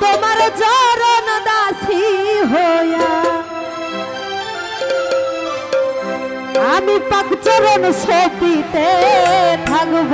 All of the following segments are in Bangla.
তোমার চরণ দাসী হইয়া। আমি পাক চরণ সপিতে থাকব।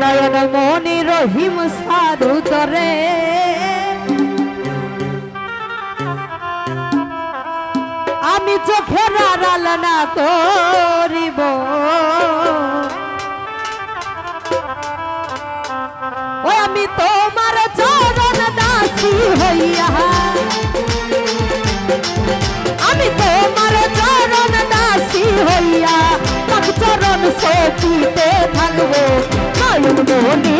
নয়ন মনি রহিম সাধু তরে। আমি চোখের আড়াল না করিব। আমি তোমার চরণ দাসী হইয়া। আমি তোমার চরণ দাসী হইয়া। পাক চরণ সপিতে থাকব। নয়ন মোহনী,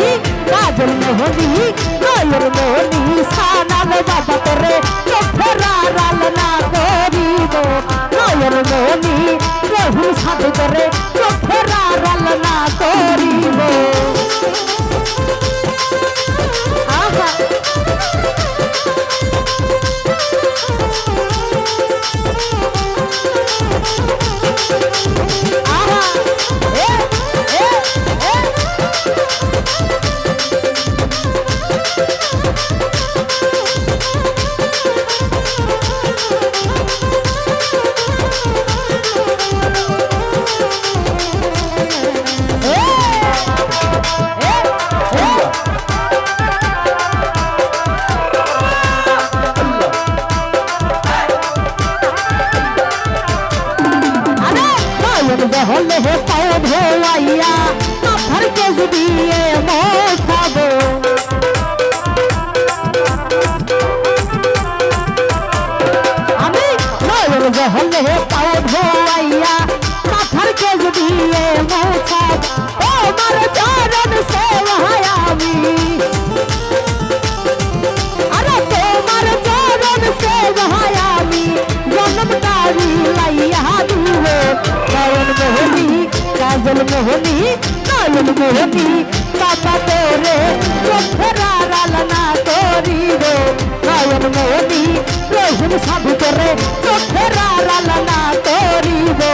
কাজল মোহনী, নয়ন মোহনী, সানাল বাবা চোখের আড়াল না করিব। নয়ন মোহনী রহু সাধু করে আড়াল না করিব। আহা আহা এ এ এ আরে নয়ন है पाओ भोवैया पत्थर के दिए मोखा दो जहल है पाओ भोवैया पत्थर के दिए मोखा ओ मर चारा মোহনী নয়ন মোহনী বাবা তোরে চোখের আড়াল না করিবে। নয়ন মোহনী রোহন সাধু করে চোখের আড়াল না করিবে।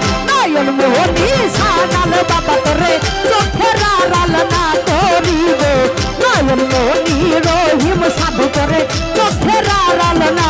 নয়ন মোহনী, সানাল বাবা তোরে চোখের আড়াল না করিব। নয়ন মোহনী রহিম সাধু করে, চোখের আড়াল না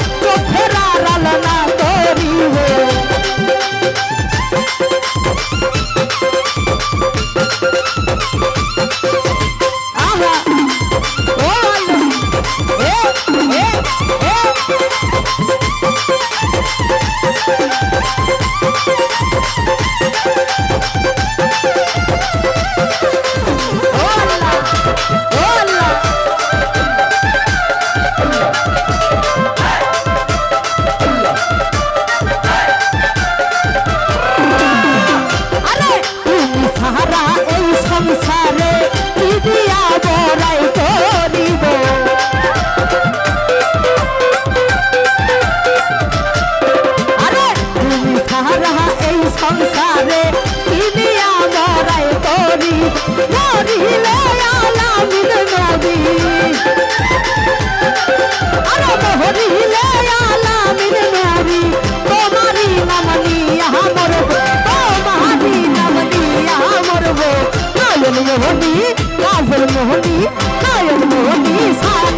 মোহনী কাজল মোহনী নয়ন মোহনী সারা